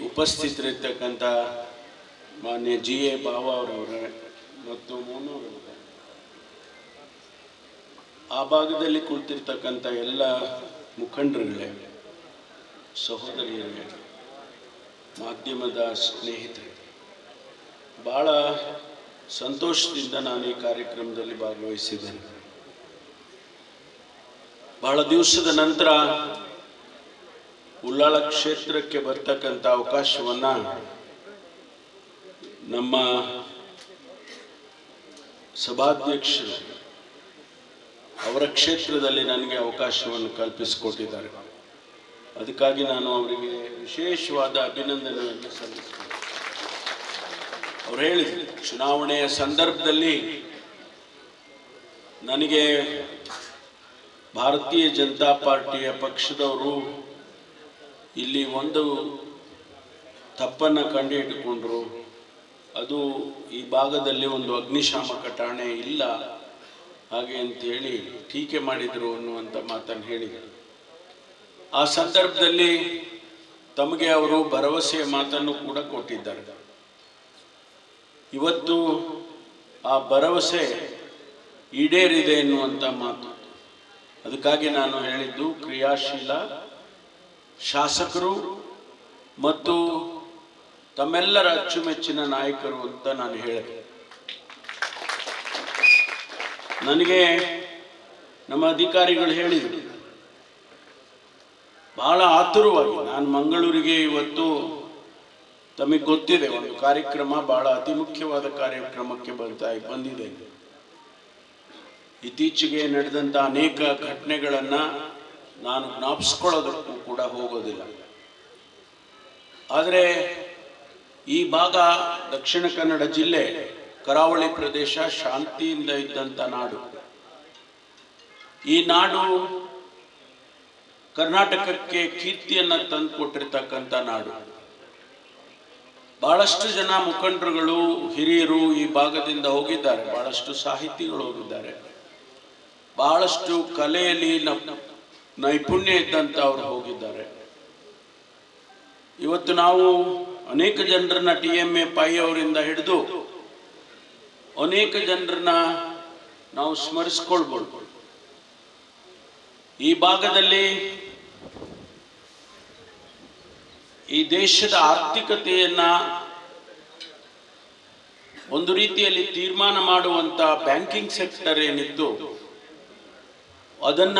ಉಪಸ್ಥಿತರಿರ್ತಕ್ಕಂಥ ಮಾನ್ಯ G A ಬಾವ ಅವರವರ ಮತ್ತು ಮೋನೂರವರ ಆ ಭಾಗದಲ್ಲಿ ಕುಳಿತಿರ್ತಕ್ಕಂಥ ಎಲ್ಲ ಮುಖಂಡರುಗಳೇ, ಸಹೋದರಿಯರೇ, ಮಾಧ್ಯಮದ ಸ್ನೇಹಿತರೆ, ಭಾಳ ಸಂತೋಷದಿಂದ ನಾನು ಈ ಕಾರ್ಯಕ್ರಮದಲ್ಲಿ ಭಾಗವಹಿಸಿದ್ದೇನೆ. ಬಹಳ ದಿವಸದ ನಂತರ ಉಳ್ಳಾಳ ಕ್ಷೇತ್ರಕ್ಕೆ ಬರ್ತಕ್ಕಂಥ ಅವಕಾಶವನ್ನ ನಮ್ಮ ಸಭಾಧ್ಯಕ್ಷರು ಅವರ ಕ್ಷೇತ್ರದಲ್ಲಿ ನನಗೆ ಅವಕಾಶವನ್ನು ಕಲ್ಪಿಸಿಕೊಟ್ಟಿದ್ದಾರೆ. ಅದಕ್ಕಾಗಿ ನಾನು ಅವರಿಗೆ ವಿಶೇಷವಾದ ಅಭಿನಂದನೆಯನ್ನು ಸಲ್ಲಿಸ್ತೇನೆ ಅವ್ರು ಹೇಳಿದರು, ಚುನಾವಣೆಯ ಸಂದರ್ಭದಲ್ಲಿ ನನಗೆ ಭಾರತೀಯ ಜನತಾ ಪಾರ್ಟಿಯ ಪಕ್ಷದವರು ಇಲ್ಲಿ ಒಂದು ತಪ್ಪನ್ನು ಕಂಡುಹಿಡಿಕೊಂಡ್ರು ಅದು ಈ ಭಾಗದಲ್ಲಿ ಒಂದು ಅಗ್ನಿಶಾಮಕ ಠಾಣೆ ಇಲ್ಲ. ಹಾಗೆ ಅಂತೇಳಿ ಟೀಕೆ ಮಾಡಿದರು ಅನ್ನುವಂಥ ಮಾತನ್ನು ಹೇಳಿದರು. ಆ ಸಂದರ್ಭದಲ್ಲಿ ತಮಗೆ ಅವರು ಭರವಸೆಯ ಮಾತನ್ನು ಕೂಡ ಕೊಟ್ಟಿದ್ದಾರೆ. ಇವತ್ತು ಆ ಭರವಸೆ ಈಡೇರಿದೆ ಎನ್ನುವಂಥ ಮಾತು. ಅದಕ್ಕಾಗಿ ನಾನು ಹೇಳಿದ್ದು ಕ್ರಿಯಾಶೀಲ ಶಾಸಕರು ಮತ್ತು ತಮ್ಮೆಲ್ಲರ ಅಚ್ಚುಮೆಚ್ಚಿನ ನಾಯಕರು ಅಂತ ನಾನು ಹೇಳಿದೆ. ನನಗೆ ನಮ್ಮ ಅಧಿಕಾರಿಗಳು ಹೇಳಿದರು, ಬಹಳ ಆತುರವಾಗಿ, ನಾನು ಮಂಗಳೂರಿಗೆ ಇವತ್ತು ತಮಗೆ ಗೊತ್ತಿದೆ, ಒಂದು ಕಾರ್ಯಕ್ರಮ, ಬಹಳ ಅತಿ ಮುಖ್ಯವಾದ ಕಾರ್ಯಕ್ರಮಕ್ಕೆ ಬರ್ತಾ ಬಂದಿದೆ. ಇತ್ತೀಚೆಗೆ ನಡೆದಂಥ ಅನೇಕ ಘಟನೆಗಳನ್ನು ನಾನು ಜ್ಞಾಪಿಸ್ಕೊಳ್ಳೋದಕ್ಕೂ ಕೂಡ ಹೋಗೋದಿಲ್ಲ. ಆದರೆ ಈ ಭಾಗ ದಕ್ಷಿಣ ಕನ್ನಡ ಜಿಲ್ಲೆ ಕರಾವಳಿ ಪ್ರದೇಶ ಶಾಂತಿಯಿಂದ ಇದ್ದಂಥ ನಾಡು. ಈ ನಾಡು ಕರ್ನಾಟಕಕ್ಕೆ ಕೀರ್ತಿಯನ್ನು ತಂದು ಕೊಟ್ಟಿರ್ತಕ್ಕಂಥ ನಾಡು. ಬಹಳಷ್ಟು ಜನ ಮುಖಂಡರುಗಳು, ಹಿರಿಯರು ಈ ಭಾಗದಿಂದ ಹೋಗಿದ್ದಾರೆ. ಬಹಳಷ್ಟು ಸಾಹಿತಿಗಳು ಹೋಗಿದ್ದಾರೆ ಬಹಳಷ್ಟು ಕಲೆಯಲ್ಲಿ ನ- ನೈಪುಣ್ಯ ಇದ್ದಂಥವ್ರು ಹೋಗಿದ್ದಾರೆ. ಇವತ್ತು ನಾವು ಅನೇಕ ಜನರನ್ನ ಟಿ ಎಂ ಎ ಪೈ ಅವರಿಂದ ಹಿಡಿದು ಅನೇಕ ಜನರನ್ನ ನಾವು ಸ್ಮರಿಸ್ಕೊಳ್ಬೋದು. ಈ ಭಾಗದಲ್ಲಿ ಈ ದೇಶದ ಆರ್ಥಿಕತೆಯನ್ನ ಒಂದು ರೀತಿಯಲ್ಲಿ ತೀರ್ಮಾನ ಮಾಡುವಂತ ಬ್ಯಾಂಕಿಂಗ್ ಸೆಕ್ಟರ್ ಏನಿತ್ತು ಅದನ್ನ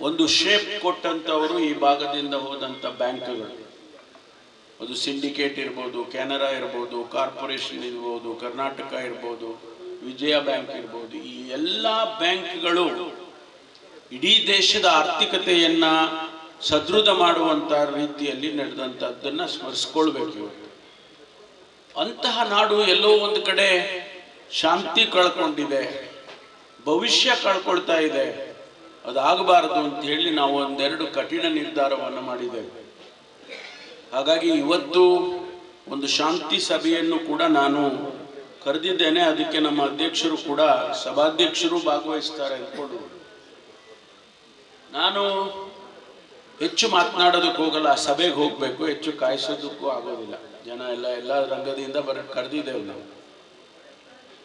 ಒಂದು ಶೇಪ್ ಕೊಟ್ಟಂತವರು ಈ ಭಾಗದಿಂದ ಹೋದಂಥ ಬ್ಯಾಂಕ್ಗಳು. ಅದು ಸಿಂಡಿಕೇಟ್ ಇರ್ಬೋದು ಕೆನರಾ ಇರ್ಬೋದು ಕಾರ್ಪೊರೇಷನ್ ಇರ್ಬೋದು ಕರ್ನಾಟಕ ಇರ್ಬೋದು, ವಿಜಯ ಬ್ಯಾಂಕ್ ಇರ್ಬೋದು, ಈ ಎಲ್ಲ ಬ್ಯಾಂಕ್ಗಳು ಇಡೀ ದೇಶದ ಆರ್ಥಿಕತೆಯನ್ನ ಸದೃಢ ಮಾಡುವಂತ ರೀತಿಯಲ್ಲಿ ನಡೆದಂಥದ್ದನ್ನು ಸ್ಮರಿಸ್ಕೊಳ್ಬೇಕು ಅಂತಹ ನಾಡು ಎಲ್ಲೋ ಒಂದು ಕಡೆ ಶಾಂತಿ ಕಳ್ಕೊಂಡಿದೆ, ಭವಿಷ್ಯ ಕಳ್ಕೊಳ್ತಾ ಇದೆ. ಅದಾಗಬಾರದು ಅಂತ ಹೇಳಿ ನಾವು ಒಂದೆರಡು ಕಠಿಣ ನಿರ್ಧಾರವನ್ನು ಮಾಡಿದ್ದೇವೆ. ಹಾಗಾಗಿ ಇವತ್ತು ಒಂದು ಶಾಂತಿ ಸಭೆಯನ್ನು ಕೂಡ ನಾನು ಕರೆದಿದ್ದೇನೆ. ಅದಕ್ಕೆ ನಮ್ಮ ಅಧ್ಯಕ್ಷರು ಕೂಡ ಸಭಾಧ್ಯಕ್ಷರು ಭಾಗವಹಿಸ್ತಾರೆ ಅಂದ್ಕೊಂಡು ನಾನು ಹೆಚ್ಚು ಮಾತನಾಡೋದಕ್ಕೆ ಹೋಗಲ್ಲ, ಸಭೆಗೆ ಹೋಗಬೇಕು, ಹೆಚ್ಚು ಕಾಯಿಸೋದಕ್ಕೂ ಆಗೋದಿಲ್ಲ. ಜನ ಎಲ್ಲ ಎಲ್ಲ ರಂಗದಿಂದ ಬರ, ಕರೆದಿದ್ದೇವೆ ನಾವು.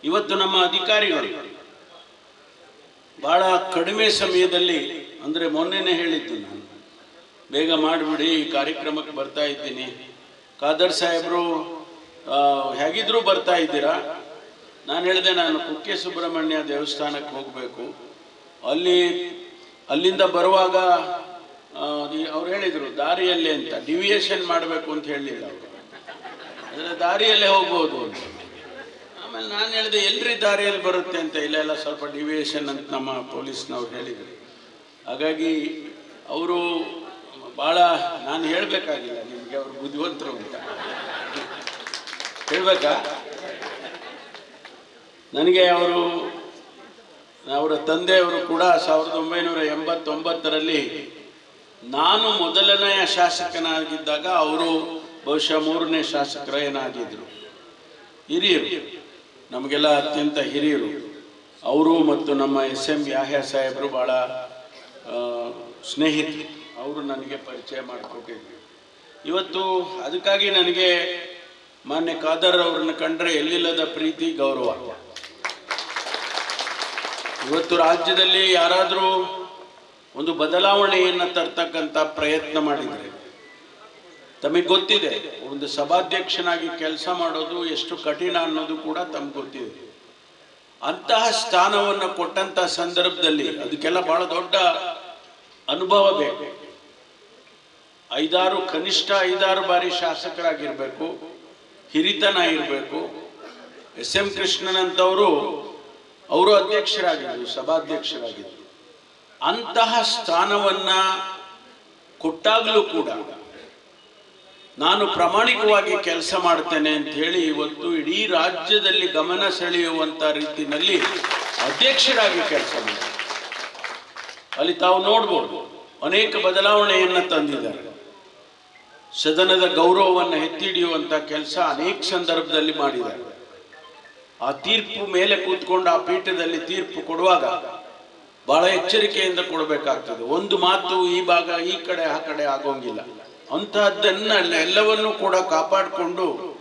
ಇವತ್ತು ನಮ್ಮ ಅಧಿಕಾರಿಗಳು ಬಹಳ ಕಡಿಮೆ ಸಮಯದಲ್ಲಿ, ಅಂದರೆ ಮೊನ್ನೆನೇ ಹೇಳಿದ್ದು ನಾನು. ಬೇಗ ಮಾಡಿಬಿಡಿ, ಈ ಕಾರ್ಯಕ್ರಮಕ್ಕೆ ಬರ್ತಾ ಇದ್ದೀನಿ. ಖಾದರ್ ಸಾಹೇಬರು ಹೇಗಿದ್ರೂ ಬರ್ತಾ ಇದ್ದೀರಾ? ನಾನು ಹೇಳಿದೆ, ನಾನು ಕುಕ್ಕೆ ಸುಬ್ರಹ್ಮಣ್ಯ ದೇವಸ್ಥಾನಕ್ಕೆ ಹೋಗಬೇಕು. ಅಲ್ಲಿ, ಅಲ್ಲಿಂದ ಬರುವಾಗ ಅವ್ರು ಹೇಳಿದರು, ದಾರಿಯಲ್ಲಿ ಅಂತ, ಡಿವಿಯೇಷನ್ ಮಾಡಬೇಕು ಅಂತ ಹೇಳಿಲ್ಲ ಅವರು. ಅಂದರೆ ದಾರಿಯಲ್ಲೇ ಹೋಗ್ಬೋದು ಅಂತ. ನಾನು ಹೇಳಿದೆ, ಎಲ್ರಿ ದಾರಿಯಲ್ಲಿ ಬರುತ್ತೆ ಅಂತ ಇಲ್ಲ ಎಲ್ಲ ಸ್ವಲ್ಪ ಡಿವಿಯೇಷನ್ ಅಂತ ನಮ್ಮ ಪೊಲೀಸ್ನವ್ರು ಹೇಳಿದರು. ಹಾಗಾಗಿ ಅವರು ಭಾಳ ನಾನು ಹೇಳಬೇಕಾಗಿಲ್ಲ, ನಿಮಗೆ ಅವರು ಬುದ್ಧಿವಂತರು ಅಂತ. ಹೇಳ್ಬೇಕಾ? ನನಗೆ ಅವರು, ಅವರ ತಂದೆಯವರು ಕೂಡ ಸಾವಿರದ ಒಂಬೈನೂರ ಎಂಬತ್ತೊಂಬತ್ತರಲ್ಲಿ ನಾನು ಮೊದಲನೆಯ ಶಾಸಕನಾಗಿದ್ದಾಗ ಅವರು ಬಹುಶಃ ಮೂರನೇ ಶಾಸಕರ ಏನಾಗಿದ್ದರು ಹಿರಿಯರು. ನಮಗೆಲ್ಲ ಅತ್ಯಂತ ಹಿರಿಯರು. ಅವರು ಮತ್ತು ನಮ್ಮ ಎಸ್ ಎಂ ಯಾಹ್ಯ ಸಾಹೇಬರು ಭಾಳ ಸ್ನೇಹಿತರು. ಅವರು ನನಗೆ ಪರಿಚಯ ಮಾಡಿಕೊಟ್ಟಿದ್ರು. ಇವತ್ತು ಅದಕ್ಕಾಗಿ ನನಗೆ ಮಾನ್ಯ ಖಾದರ್ ಅವ್ರನ್ನ ಕಂಡ್ರೆ ಎಲ್ಲಿಲ್ಲದ ಪ್ರೀತಿ, ಗೌರವ. ಇವತ್ತು ರಾಜ್ಯದಲ್ಲಿ ಯಾರಾದರೂ ಒಂದು ಬದಲಾವಣೆಯನ್ನು ತರ್ತಕ್ಕಂಥ ಪ್ರಯತ್ನ ಮಾಡಿದರೆ ತಮಗೆ ಗೊತ್ತಿದೆ, ಒಂದು ಸಭಾಧ್ಯಕ್ಷನಾಗಿ ಕೆಲಸ ಮಾಡೋದು ಎಷ್ಟು ಕಠಿಣ ಅನ್ನೋದು ಕೂಡ ತಮ್ಗೆ ಗೊತ್ತಿದೆ. ಅಂತಹ ಸ್ಥಾನವನ್ನು ಕೊಟ್ಟಂತ ಸಂದರ್ಭದಲ್ಲಿ ಅದಕ್ಕೆಲ್ಲ ಬಹಳ ದೊಡ್ಡ ಅನುಭವ ಬೇಕು. ಐದಾರು, ಕನಿಷ್ಠ ಐದಾರು ಬಾರಿ ಶಾಸಕರಾಗಿರ್ಬೇಕು, ಹಿರಿತನ ಇರಬೇಕು. ಎಸ್ ಎಂ ಕೃಷ್ಣನಂತವರು, ಅವರು ಅಧ್ಯಕ್ಷರಾಗಿದ್ದರು ಸಭಾಧ್ಯಕ್ಷರಾಗಿದ್ದರು ಅಂತಹ ಸ್ಥಾನವನ್ನ ಕೊಟ್ಟಾಗಲೂ ಕೂಡ ನಾನು ಪ್ರಾಮಾಣಿಕವಾಗಿ ಕೆಲಸ ಮಾಡ್ತೇನೆ ಅಂತ ಹೇಳಿ ಇವತ್ತು ಇಡೀ ರಾಜ್ಯದಲ್ಲಿ ಗಮನ ಸೆಳೆಯುವಂತ ರೀತಿಯಲ್ಲಿ ಅಧ್ಯಕ್ಷರಾಗಿ ಕೆಲಸ ಅಲ್ಲಿ ತಾವು ನೋಡ್ಬೋದು, ಅನೇಕ ಬದಲಾವಣೆಯನ್ನ ತಂದಿದ್ದಾರೆ. ಸದನದ ಗೌರವವನ್ನು ಎತ್ತಿ ಹಿಡಿಯುವಂತ ಕೆಲಸ ಅನೇಕ ಸಂದರ್ಭದಲ್ಲಿ ಮಾಡಿದ್ದಾರೆ. ಆ ತೀರ್ಪು ಮೇಲೆ ಕೂತ್ಕೊಂಡು ಆ ಪೀಠದಲ್ಲಿ ತೀರ್ಪು ಕೊಡುವಾಗ ಬಹಳ ಎಚ್ಚರಿಕೆಯಿಂದ ಕೊಡಬೇಕಾಗ್ತದೆ. ಒಂದು ಮಾತು ಈ ಭಾಗ, ಈ ಕಡೆ, ಆ ಕಡೆ ಆಗೋಂಗಿಲ್ಲ. ಅಂತಹದ್ದನ್ನ ಎಲ್ಲವನ್ನೂ ಕೂಡ ಕಾಪಾಡಿಕೊಂಡು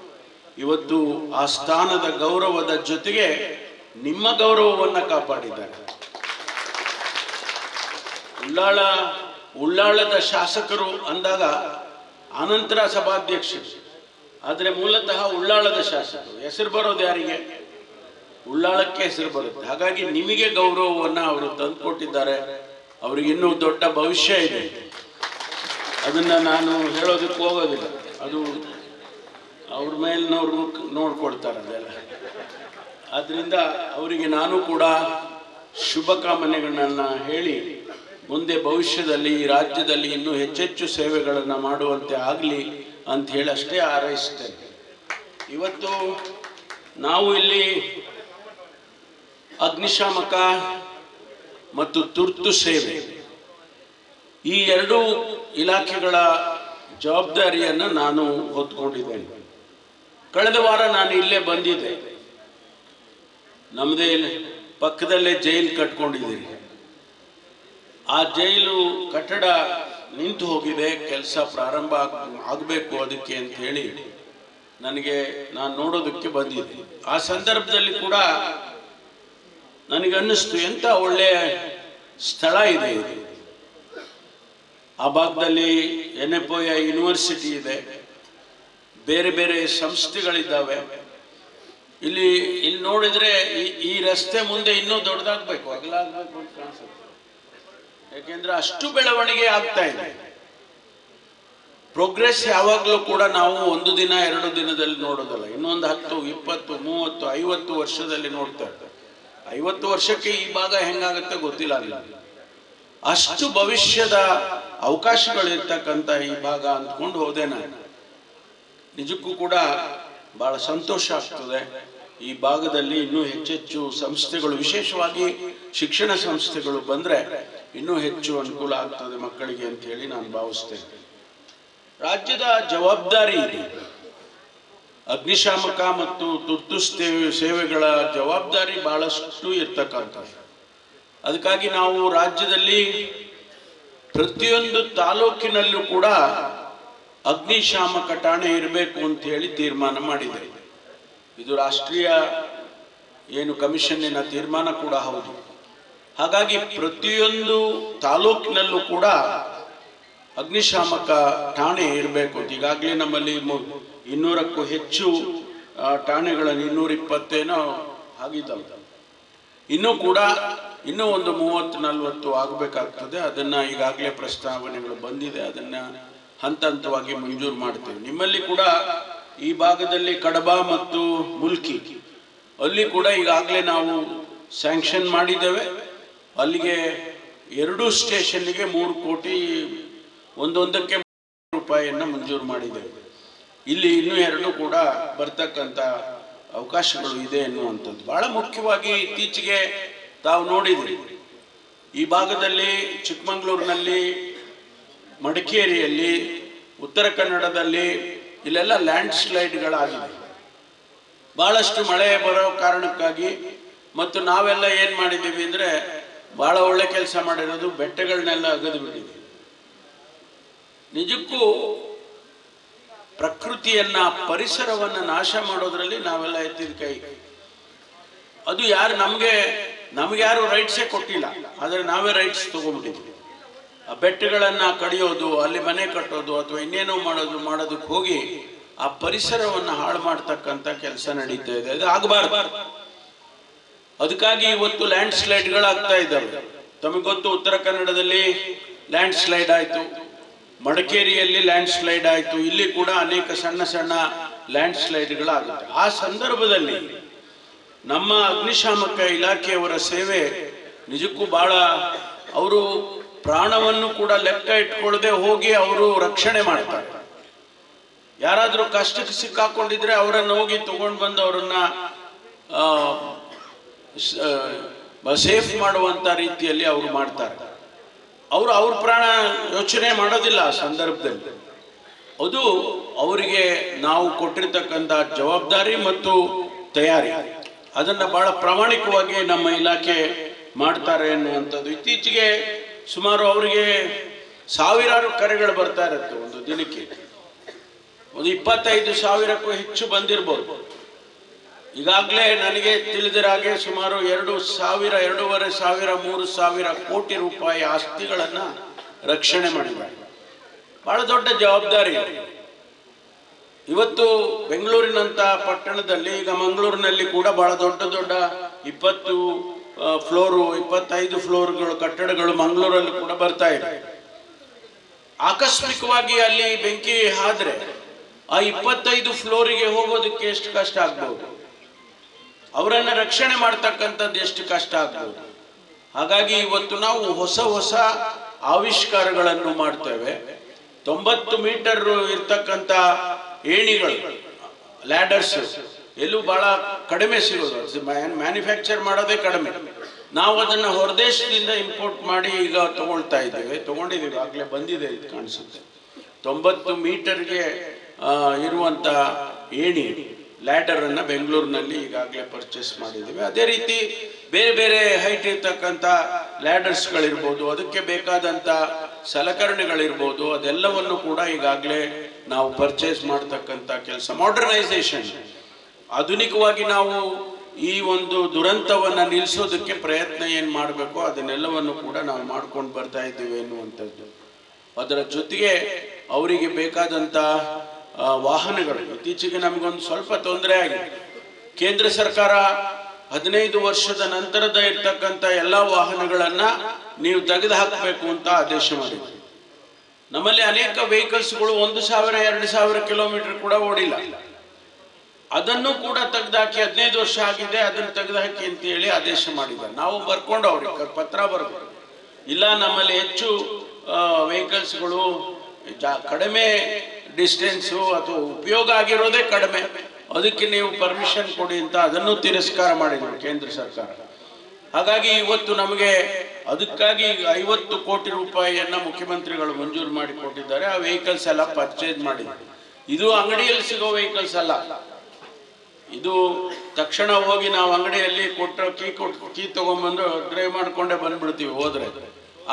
ಇವತ್ತು ಆ ಸ್ಥಾನದ ಗೌರವದ ಜೊತೆಗೆ ನಿಮ್ಮ ಗೌರವವನ್ನ ಕಾಪಾಡಿದ್ದಾರೆ. ಉಳ್ಳಾಳ, ಉಳ್ಳಾಳದ ಶಾಸಕರು ಅಂದಾಗ ಅನಂತರ ಸಭಾಧ್ಯಕ್ಷರು. ಆದರೆ ಮೂಲತಃ ಉಳ್ಳಾಳದ ಶಾಸಕರು. ಹೆಸರು ಬರೋದು ಯಾರಿಗೆ? ಉಳ್ಳಾಳಕ್ಕೆ ಹೆಸರು ಬರುತ್ತೆ. ಹಾಗಾಗಿ ನಿಮಗೆ ಗೌರವವನ್ನ ಅವರು ತಂದುಕೊಟ್ಟಿದ್ದಾರೆ. ಅವ್ರಿಗೆ ಇನ್ನೂ ದೊಡ್ಡ ಭವಿಷ್ಯ ಇದೆ. ಅದನ್ನ ನಾನು ಹೇಳೋದಕ್ಕೆ ಹೋಗೋದಿಲ್ಲ. ಅದು ಅವ್ರ ಮೇಲಿನವ್ರು ನೋಡ್ಕೊಳ್ತಾರೆ ಅದೆಲ್ಲ. ಆದ್ದರಿಂದ ಅವರಿಗೆ ನಾನು ಕೂಡ ಶುಭಕಾಮನೆಗಳನ್ನು ಹೇಳಿ ಮುಂದೆ ಭವಿಷ್ಯದಲ್ಲಿ ಈ ರಾಜ್ಯದಲ್ಲಿ ಇನ್ನೂ ಹೆಚ್ಚೆಚ್ಚು ಸೇವೆಗಳನ್ನು ಮಾಡುವಂತೆ ಆಗಲಿ ಅಂತ ಹೇಳಿ ಅಷ್ಟೇ ಹಾರೈಸ್ತೇನೆ. ಇವತ್ತು ನಾವು ಇಲ್ಲಿ ಅಗ್ನಿಶಾಮಕ ಮತ್ತು ತುರ್ತು ಸೇವೆ ಈ ಎರಡೂ ಇಲಾಖೆಗಳ ಜವಾಬ್ದಾರಿಯನ್ನು ನಾನು ಹೊತ್ಕೊಂಡಿದ್ದೇನೆ. ಕಳೆದ ವಾರ ನಾನು ಇಲ್ಲೇ ಬಂದಿದ್ದೆ. ನಮ್ಮದೇ ಪಕ್ಕದಲ್ಲೇ ಜೈಲು ಕಟ್ಕೊಂಡಿದ್ದೀನಿ ಆ ಜೈಲು ಕಟ್ಟಡ ನಿಂತು ಹೋಗಿದೆ, ಕೆಲಸ ಪ್ರಾರಂಭ ಆಗಬೇಕು ಅದಕ್ಕೆ ಅಂತ ಹೇಳಿ ನನಗೆ ನಾನು ನೋಡೋದಕ್ಕೆ ಬಂದಿದ್ದೆ. ಆ ಸಂದರ್ಭದಲ್ಲಿ ಕೂಡ ನನಗೆ ಎಂಥ ಒಳ್ಳೆಯ ಸ್ಥಳ ಇದೆ ಇದು. ಆ ಭಾಗದಲ್ಲಿ ಎನ್ ಎಫ್ ಯೂನಿವರ್ಸಿಟಿ ಇದೆ. ಬೇರೆ ಬೇರೆ ಸಂಸ್ಥೆಗಳಿದ್ದಾವೆ. ಇಲ್ಲಿ ಇಲ್ಲಿ ನೋಡಿದ್ರೆ ಈ- ರಸ್ತೆ ಮುಂದೆ ಇನ್ನೂ ದೊಡ್ಡದಾಗಬೇಕು. ಅಗಲಾಗಬೇಕು ಅಂತ ಕಾಣಿಸುತ್ತೆ. ಯಾಕೆಂದ್ರೆ ಅಷ್ಟು ಬೆಳವಣಿಗೆ ಆಗ್ತಾ ಇದೆ. ಪ್ರೋಗ್ರೆಸ್ ಯಾವಾಗಲೂ ಕೂಡ ನಾವು ಒಂದು ದಿನ, ಎರಡು ದಿನದಲ್ಲಿ ನೋಡೋದಲ್ಲ. ಇನ್ನೊಂದು ಹತ್ತು, ಇಪ್ಪತ್ತು, ಮೂವತ್ತು, ಐವತ್ತು ವರ್ಷದಲ್ಲಿ ನೋಡ್ತಾ ಇರ್ತಾರೆ. ಐವತ್ತು ವರ್ಷಕ್ಕೆ ಈ ಭಾಗ ಹೆಂಗಾಗುತ್ತೆ ಗೊತ್ತಿಲ್ಲ ಅಷ್ಟು ಭವಿಷ್ಯದ ಅವಕಾಶಗಳಿರ್ತಕ್ಕಂಥ ಈ ಭಾಗ ಅಂದ್ಕೊಂಡು ಹೋದೆ ನಾನು. ನಿಜಕ್ಕೂ ಕೂಡ ಬಹಳ ಸಂತೋಷ ಆಗ್ತದೆ. ಈ ಭಾಗದಲ್ಲಿ ಇನ್ನೂ ಹೆಚ್ಚೆಚ್ಚು ಸಂಸ್ಥೆಗಳು, ವಿಶೇಷವಾಗಿ ಶಿಕ್ಷಣ ಸಂಸ್ಥೆಗಳು ಬಂದ್ರೆ ಇನ್ನೂ ಹೆಚ್ಚು ಅನುಕೂಲ ಆಗ್ತದೆ ಮಕ್ಕಳಿಗೆ ಅಂತ ಹೇಳಿ ನಾನು ಭಾವಿಸ್ತೇನೆ. ರಾಜ್ಯದ ಜವಾಬ್ದಾರಿ ಇದೆ. ಅಗ್ನಿಶಾಮಕ ಮತ್ತು ತುರ್ತು ಸೇವೆಗಳ ಜವಾಬ್ದಾರಿ ಬಹಳಷ್ಟು ಇರ್ತಕ್ಕಂಥದ್ದು. ಅದಕ್ಕಾಗಿ ನಾವು ರಾಜ್ಯದಲ್ಲಿ ಪ್ರತಿಯೊಂದು ತಾಲೂಕಿನಲ್ಲೂ ಕೂಡ ಅಗ್ನಿಶಾಮಕ ಠಾಣೆ ಇರಬೇಕು ಅಂತ ಹೇಳಿ ತೀರ್ಮಾನ ಮಾಡಿದೆ. ಇದು ರಾಷ್ಟ್ರೀಯ ಏನು ಕಮಿಷನ್ನಿನ ತೀರ್ಮಾನ ಕೂಡ ಹೌದು. ಹಾಗಾಗಿ ಪ್ರತಿಯೊಂದು ತಾಲೂಕಿನಲ್ಲೂ ಕೂಡ ಅಗ್ನಿಶಾಮಕ ಠಾಣೆ ಇರಬೇಕು ಅಂತ ಈಗಾಗಲೇ ನಮ್ಮಲ್ಲಿ ಇನ್ನೂರಕ್ಕೂ ಹೆಚ್ಚು ಠಾಣೆಗಳನ್ನು ಇನ್ನೂರ ಇಪ್ಪತ್ತೇನೋ ಆಗಿದ್ದಾವೆ. ಇನ್ನೂ ಕೂಡ ಇನ್ನೂ ಒಂದು ಮೂವತ್ತು, ನಲವತ್ತು ಆಗಬೇಕಾಗ್ತದೆ. ಅದನ್ನು ಈಗಾಗಲೇ ಪ್ರಸ್ತಾವನೆಗಳು ಬಂದಿದೆ. ಅದನ್ನ ಹಂತ ಹಂತವಾಗಿ ಮಂಜೂರು ಮಾಡ್ತೇವೆ. ನಿಮ್ಮಲ್ಲಿ ಕೂಡ ಈ ಭಾಗದಲ್ಲಿ ಕಡಬ ಮತ್ತು ಮುಲ್ಕಿ, ಅಲ್ಲಿ ಕೂಡ ಈಗಾಗಲೇ ನಾವು ಸ್ಯಾಂಕ್ಷನ್ ಮಾಡಿದ್ದೇವೆ. ಅಲ್ಲಿಗೆ ಎರಡು ಸ್ಟೇಷನ್ಗೆ ಮೂರು ಕೋಟಿ, ಒಂದೊಂದಕ್ಕೆ ರೂಪಾಯಿಯನ್ನು ಮಂಜೂರು ಮಾಡಿದ್ದೇವೆ. ಇಲ್ಲಿ ಇನ್ನೂ ಎರಡು ಕೂಡ ಬರ್ತಕ್ಕಂಥ ಅವಕಾಶಗಳು ಇದೆ ಎನ್ನುವಂಥದ್ದು. ಬಹಳ ಮುಖ್ಯವಾಗಿ ಇತ್ತೀಚೆಗೆ ತಾವು ನೋಡಿದ್ರಿ. ಈ ಭಾಗದಲ್ಲಿ ಚಿಕ್ಕಮಗಳೂರಿನಲ್ಲಿ, ಮಡಿಕೇರಿಯಲ್ಲಿ, ಉತ್ತರ ಕನ್ನಡದಲ್ಲಿ ಇಲ್ಲೆಲ್ಲ ಲ್ಯಾಂಡ್ ಸ್ಲೈಡ್ಗಳಾಗಿವೆ ಬಹಳಷ್ಟು ಮಳೆ ಬರೋ ಕಾರಣಕ್ಕಾಗಿ ಮತ್ತು ನಾವೆಲ್ಲ ಏನು ಮಾಡಿದ್ದೀವಿ ಅಂದರೆ ಬಹಳ ಒಳ್ಳೆ ಕೆಲಸ ಮಾಡಿರೋದು ಬೆಟ್ಟಗಳನ್ನೆಲ್ಲ ಅಗದು ಬಿಟ್ಟಿದ್ದೀವಿ ನಿಜಕ್ಕೂ ಪ್ರಕೃತಿಯನ್ನ, ಪರಿಸರವನ್ನ ನಾಶ ಮಾಡೋದ್ರಲ್ಲಿ ನಾವೆಲ್ಲ ಎತ್ತಿದ ಕೈ. ಅದು ಯಾರು ನಮಗೆ, ನಮ್ಗೆ ಯಾರು ರೈಟ್ಸೇ ಕೊಟ್ಟಿಲ್ಲ. ಆದರೆ ನಾವೇ ರೈಟ್ಸ್ ತಗೊಂಡ್ಬಿಟ್ಟಿದ್ವಿ ಆ ಬೆಟ್ಟಗಳನ್ನ ಕಡಿಯೋದು, ಅಲ್ಲಿ ಮನೆ ಕಟ್ಟೋದು ಅಥವಾ ಇನ್ನೇನೋ ಮಾಡೋದು, ಮಾಡೋದಕ್ಕೆ ಹೋಗಿ ಆ ಪರಿಸರವನ್ನು ಹಾಳು ಮಾಡ್ತಕ್ಕಂಥ ಕೆಲಸ ನಡೀತಾ ಇದೆ. ಅದು ಆಗಬಾರ್ದು. ಅದಕ್ಕಾಗಿ ಇವತ್ತು ಲ್ಯಾಂಡ್ ಸ್ಲೈಡ್ಗಳಾಗ್ತಾ ಇದ್ದಾವೆ. ತಮಗೆ ಗೊತ್ತು ಉತ್ತರ ಕನ್ನಡದಲ್ಲಿ ಲ್ಯಾಂಡ್ ಸ್ಲೈಡ್ ಆಯ್ತು. ಮಡಿಕೇರಿಯಲ್ಲಿ ಲ್ಯಾಂಡ್ ಸ್ಲೈಡ್ ಆಯಿತು. ಇಲ್ಲಿ ಕೂಡ ಅನೇಕ ಸಣ್ಣ ಸಣ್ಣ ಲ್ಯಾಂಡ್ ಸ್ಲೈಡ್ಗಳಾಗುತ್ತೆ ಆ ಸಂದರ್ಭದಲ್ಲಿ ನಮ್ಮ ಅಗ್ನಿಶಾಮಕ ಇಲಾಖೆಯವರ ಸೇವೆ ನಿಜಕ್ಕೂ ಬಹಳ ಅವರು ಪ್ರಾಣವನ್ನು ಕೂಡ ಲೆಕ್ಕ ಇಟ್ಕೊಳ್ಳದೆ ಹೋಗಿ ಅವರು ರಕ್ಷಣೆ ಮಾಡ್ತಾರೆ. ಯಾರಾದರೂ ಕಷ್ಟಕ್ಕೆ ಸಿಕ್ಕಾಕೊಂಡಿದ್ರೆ ಅವರನ್ನು ಹೋಗಿ ತಗೊಂಡು ಬಂದು ಅವರನ್ನ ಸೇಫ್ ಮಾಡುವಂತ ರೀತಿಯಲ್ಲಿ ಅವರು ಮಾಡ್ತಾರೆ. ಅವರು ಅವ್ರ ಪ್ರಾಣ ಯೋಚನೆ ಮಾಡೋದಿಲ್ಲ ಆ ಸಂದರ್ಭದಲ್ಲಿ. ಅದು ಅವರಿಗೆ ನಾವು ಕೊಟ್ಟಿರ್ತಕ್ಕಂಥ ಜವಾಬ್ದಾರಿ ಮತ್ತು ತಯಾರಿ. ಅದನ್ನು ಬಹಳ ಪ್ರಾಮಾಣಿಕವಾಗಿ ನಮ್ಮ ಇಲಾಖೆ ಮಾಡ್ತಾರೆ ಅನ್ನುವಂಥದ್ದು. ಇತ್ತೀಚೆಗೆ ಸುಮಾರು ಅವರಿಗೆ ಸಾವಿರಾರು ಕರೆಗಳು ಬರ್ತಾ ಇರುತ್ತೆ ಒಂದು ದಿನಕ್ಕೆ. ಒಂದು ಇಪ್ಪತ್ತೈದು ಸಾವಿರಕ್ಕೂ ಹೆಚ್ಚು ಬಂದಿರ್ಬೋದು. ಈಗಾಗಲೇ ನನಗೆ ತಿಳಿದಿರ ಹಾಗೆ ಸುಮಾರು ಎರಡು ಸಾವಿರ, ಎರಡೂವರೆ ಸಾವಿರ, ಮೂರು ಸಾವಿರ ಕೋಟಿ ರೂಪಾಯಿ ಆಸ್ತಿಗಳನ್ನ ರಕ್ಷಣೆ ಮಾಡಿದ್ದಾರೆ. ಬಹಳ ದೊಡ್ಡ ಜವಾಬ್ದಾರಿ. ಇವತ್ತು ಬೆಂಗಳೂರಿನಂತ ಪಟ್ಟಣದಲ್ಲಿ, ಈಗ ಮಂಗಳೂರಿನಲ್ಲಿ ಕೂಡ ಬಹಳ ದೊಡ್ಡ ದೊಡ್ಡ ಇಪ್ಪತ್ತು ಫ್ಲೋರು, ಇಪ್ಪತ್ತೈದು ಫ್ಲೋರ್ಗಳು, ಕಟ್ಟಡಗಳು ಮಂಗಳೂರಲ್ಲಿ ಕೂಡ ಬರ್ತಾ ಇದೆ. ಆಕಸ್ಮಿಕವಾಗಿ ಅಲ್ಲಿ ಬೆಂಕಿ ಆದ್ರೆ ಆ ಇಪ್ಪತ್ತೈದು ಫ್ಲೋರಿಗೆ ಹೋಗೋದಕ್ಕೆ ಎಷ್ಟು ಕಷ್ಟ ಆಗ್ಬೋದು? ಅವರನ್ನ ರಕ್ಷಣೆ ಮಾಡ್ತಕ್ಕಂಥದ್ದು ಎಷ್ಟು ಕಷ್ಟ ಆಗ್ಬೋದು. ಹಾಗಾಗಿ ಇವತ್ತು ನಾವು ಹೊಸ ಹೊಸ ಆವಿಷ್ಕಾರಗಳನ್ನು ಮಾಡ್ತೇವೆ. ತೊಂಬತ್ತು ಮೀಟರ್ ಇರ್ತಕ್ಕಂಥ ಏಣಿಗಳು ಲ್ಯಾಡರ್ಸ್ ಎಲ್ಲೂ ಬಹಳ ಕಡಿಮೆ ಸಿಗೋದು. ಮ್ಯಾನುಫ್ಯಾಕ್ಚರ್ ಮಾಡೋದೇ ಕಡಿಮೆ. ನಾವು ಅದನ್ನ ಹೊರದೇಶದಿಂದ ಇಂಪೋರ್ಟ್ ಮಾಡಿ ಈಗ ತಗೊಳ್ತಾ ಇದ್ದೇವೆ. ತಗೊಂಡಿದ್ದೀವಿ. ಆಗ್ಲೇ ಬಂದಿದೆ ಇದು ಕಾಣಿಸುತ್ತೆ. ತೊಂಬತ್ತು ಮೀಟರ್ಗೆ ಇರುವಂತ ಏಣಿ. ಲ್ಯಾಡರ್ ಅನ್ನ ಬೆಂಗಳೂರಿನಲ್ಲಿ ಈಗಾಗಲೇ ಪರ್ಚೇಸ್ ಮಾಡಿದ್ದೀವಿ. ಅದೇ ರೀತಿ ಬೇರೆ ಬೇರೆ ಹೈಟ್ ಇರ್ತಕ್ಕಂಥ ಲ್ಯಾಡರ್ಸ್ಗಳಿರ್ಬೋದು ಅದಕ್ಕೆ ಬೇಕಾದಂಥ ಸಲಕರಣೆಗಳಿರ್ಬೋದು, ಅದೆಲ್ಲವನ್ನು ಕೂಡ ಈಗಾಗಲೇ ನಾವು ಪರ್ಚೇಸ್ ಮಾಡ್ತಕ್ಕಂಥ ಕೆಲಸ. ಮಾಡರ್ನೈಸೇಷನ್ ಆಧುನಿಕವಾಗಿ ನಾವು ಈ ಒಂದು ದುರಂತವನ್ನು ನಿಲ್ಲಿಸೋದಕ್ಕೆ ಪ್ರಯತ್ನ ಏನು ಮಾಡಬೇಕು, ಅದನ್ನೆಲ್ಲವನ್ನು ಕೂಡ ನಾವು ಮಾಡ್ಕೊಂಡು ಬರ್ತಾ ಇದ್ದೀವಿ ಎನ್ನುವಂಥದ್ದು. ಅದರ ಜೊತೆಗೆ ಅವರಿಗೆ ಬೇಕಾದಂಥ ವಾಹನಗಳು. ಇತ್ತೀಚೆಗೆ ನಮಗೊಂದು ಸ್ವಲ್ಪ ತೊಂದರೆ ಆಗಿದೆ. ಕೇಂದ್ರ ಸರ್ಕಾರ ಹದಿನೈದು ವರ್ಷದ ನಂತರದ ಇರ್ತಕ್ಕಂಥ ಎಲ್ಲ ವಾಹನಗಳನ್ನು ನೀವು ತೆಗೆದು ಹಾಕಬೇಕು ಅಂತ ಆದೇಶ ಮಾಡಿದೆ ನಮ್ಮಲ್ಲಿ ಅನೇಕ ವೆಹಿಕಲ್ಸ್ಗಳು ಒಂದು ಸಾವಿರ, ಎರಡು ಸಾವಿರ ಕಿಲೋಮೀಟರ್ ಕೂಡ ಓಡಿಲ್ಲ. ಅದನ್ನು ಕೂಡ ತೆಗೆದಾಕಿ ಹದಿನೈದು ವರ್ಷ ಆಗಿದೆ, ಅದನ್ನು ತೆಗೆದುಹಾಕಿ ಅಂತ ಹೇಳಿ ಆದೇಶ ಮಾಡಿದ್ದಾರೆ. ನಾವು ಬರ್ಕೊಂಡು ಅವ್ರಿಗೆ ಪತ್ರ ಬರ್ಬೋದು ಇಲ್ಲ ನಮ್ಮಲ್ಲಿ ಹೆಚ್ಚು ವೆಹಿಕಲ್ಸ್ಗಳು ಜಾ, ಕಡಿಮೆ ಡಿಸ್ಟೆನ್ಸು ಅಥವಾ ಉಪಯೋಗ ಆಗಿರೋದೇ ಕಡಿಮೆ. ಅದಕ್ಕೆ ನೀವು ಪರ್ಮಿಷನ್ ಕೊಡಿ ಅಂತ ಅದನ್ನು ತಿರಸ್ಕಾರ ಮಾಡಿದ್ರು ಕೇಂದ್ರ ಸರ್ಕಾರ. ಹಾಗಾಗಿ ಇವತ್ತು ನಮಗೆ ಅದಕ್ಕಾಗಿ ಐವತ್ತು ಕೋಟಿ ರೂಪಾಯಿಯನ್ನು ಮುಖ್ಯಮಂತ್ರಿಗಳು ಮಂಜೂರು ಮಾಡಿ ಕೊಟ್ಟಿದ್ದಾರೆ. ಆ ವೆಹಿಕಲ್ಸ್ ಎಲ್ಲ ಪರ್ಚೇಸ್ ಮಾಡಿದ್ದಾರೆ ಇದು ಅಂಗಡಿಯಲ್ಲಿ ಸಿಗೋ ವೆಹಿಕಲ್ಸ್ ಅಲ್ಲ. ಇದು ತಕ್ಷಣ ಹೋಗಿ ನಾವು ಅಂಗಡಿಯಲ್ಲಿ ಕೊಟ್ಟರೆ ಕೀ ಕೊಟ್ಟು ಕೀ ತೊಗೊಂಬಂದು ಡ್ರೈವ್ ಮಾಡ್ಕೊಂಡೇ ಬಂದ್ಬಿಡ್ತೀವಿ ಹೋದ್ರೆ.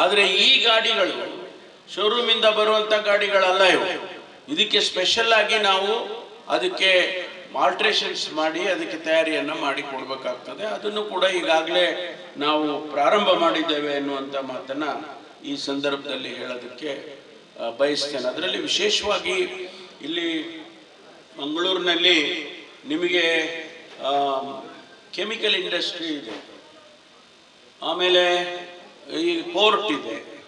ಆದರೆ ಈ ಗಾಡಿಗಳು ಶೋರೂಮಿಂದ ಬರುವಂಥ ಗಾಡಿಗಳಲ್ಲ ಇವು. ಇದಕ್ಕೆ ಸ್ಪೆಷಲ್ ಆಗಿ ನಾವು ಅದಕ್ಕೆ ಆಲ್ಟ್ರೇಷನ್ಸ್ ಮಾಡಿ ಅದಕ್ಕೆ ತಯಾರಿಯನ್ನು ಮಾಡಿ ಕೊಡಬೇಕಾಗ್ತದೆ. ಅದನ್ನು ಕೂಡ ಈಗಾಗಲೇ ನಾವು ಪ್ರಾರಂಭ ಮಾಡಿದ್ದೇವೆ ಎನ್ನುವಂಥ ಮಾತನ್ನು ಈ ಸಂದರ್ಭದಲ್ಲಿ ಹೇಳೋದಕ್ಕೆ ಬಯಸ್ತೇನೆ. ಅದರಲ್ಲಿ ವಿಶೇಷವಾಗಿ ಇಲ್ಲಿ ಮಂಗಳೂರಿನಲ್ಲಿ ನಿಮಗೆ ಕೆಮಿಕಲ್ ಇಂಡಸ್ಟ್ರಿ ಇದೆ. ಆಮೇಲೆ ಈ ಪೋರ್ಟ್ ಇದೆ.